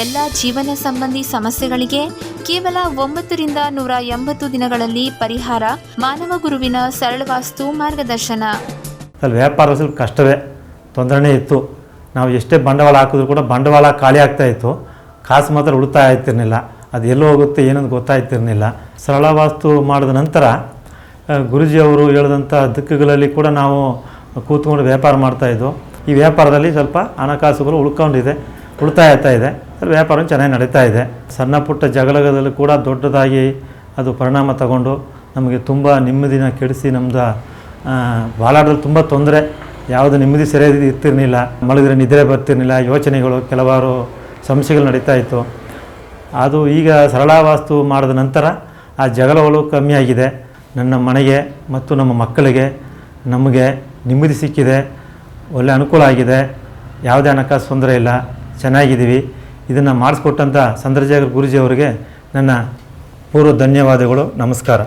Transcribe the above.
ಎಲ್ಲ ಜೀವನ ಸಂಬಂಧಿ ಸಮಸ್ಯೆಗಳಿಗೆ ಕೇವಲ ಒಂಬತ್ತರಿಂದ ನೂರ ಎಂಬತ್ತು ದಿನಗಳಲ್ಲಿ ಪರಿಹಾರ ಮಾನವ ಗುರುವಿನ ಸರಳ ವಾಸ್ತು ಮಾರ್ಗದರ್ಶನ. ಅಲ್ಲಿ ವ್ಯಾಪಾರ ಕಷ್ಟವೇ ತೊಂದರೆ ಇತ್ತು. ನಾವು ಎಷ್ಟೇ ಬಂಡವಾಳ ಹಾಕಿದ್ರು ಕೂಡ ಬಂಡವಾಳ ಖಾಲಿ ಆಗ್ತಾ ಇತ್ತು. ಕಾಸು ಮಾತ್ರ ಉಳಿತಾಯ ಆಗ್ತಿರ್ಲಿಲ್ಲ ಅದು ಎಲ್ಲೋ ಹೋಗುತ್ತೆ, ಏನಂತ ಗೊತ್ತಾಯ್ತಿರ್ಲಿಲ್ಲ. ಸರಳ ವಾಸ್ತು ಮಾಡಿದ ನಂತರ ಗುರುಜಿ ಅವರು ಹೇಳಿದಂಥ ದಿಕ್ಕುಗಳಲ್ಲಿ ಕೂಡ ನಾವು ಕೂತ್ಕೊಂಡು ವ್ಯಾಪಾರ ಮಾಡ್ತಾಯಿದ್ವು ಈ ವ್ಯಾಪಾರದಲ್ಲಿ ಸ್ವಲ್ಪ ಹಣಕಾಸುಗಳು ಉಳ್ಕೊಂಡಿದೆ ಉಳಿತಾಯ ಆಗ್ತಾ ಇದೆ. ವ್ಯಾಪಾರ ಚೆನ್ನಾಗಿ ನಡೀತಾ ಇದೆ. ಸಣ್ಣ ಪುಟ್ಟ ಜಗಳದಲ್ಲಿ ಕೂಡ ದೊಡ್ಡದಾಗಿ ಅದು ಪರಿಣಾಮ ತಗೊಂಡು ನಮಗೆ ತುಂಬ ನೆಮ್ಮದಿನ ಕೆಡಿಸಿ ನಮ್ಮದು ಬಾಲಾಟದಲ್ಲಿ ತುಂಬ ತೊಂದರೆ. ಯಾವುದು ನೆಮ್ಮದಿ ಸರಿಯಾಗಿ ಇರ್ತಿರ್ಲಿಲ್ಲ, ಮಲಗಿದ್ರೆ ನಿದ್ರೆ ಬರ್ತಿರ್ಲಿಲ್ಲ, ಯೋಚನೆಗಳು ಕೆಲವಾರು ಸಮಸ್ಯೆಗಳು ನಡೀತಾ ಇತ್ತು. ಅದು ಈಗ ಸರಳ ವಾಸ್ತು ಮಾಡಿದ ನಂತರ ಆ ಜಗಳಗಳು ಕಮ್ಮಿಯಾಗಿದೆ ನನ್ನ ಮನೆಗೆ ಮತ್ತು ನಮ್ಮ ಮಕ್ಕಳಿಗೆ ನಮಗೆ ನೆಮ್ಮದಿ ಸಿಕ್ಕಿದೆ, ಒಳ್ಳೆ ಅನುಕೂಲ ಆಗಿದೆ. ಯಾವುದೇ ಹಣಕಾಸು ತೊಂದರೆ ಇಲ್ಲ, ಚೆನ್ನಾಗಿದ್ದೀವಿ. ಇದನ್ನು ಮಾಡಿಸ್ಕೊಟ್ಟಂಥ ಸಂದ್ರಜಾಗರ್ ಗುರೂಜಿ ಅವರಿಗೆ ನನ್ನ ಪೂರ್ವ ಧನ್ಯವಾದಗಳು ನಮಸ್ಕಾರ.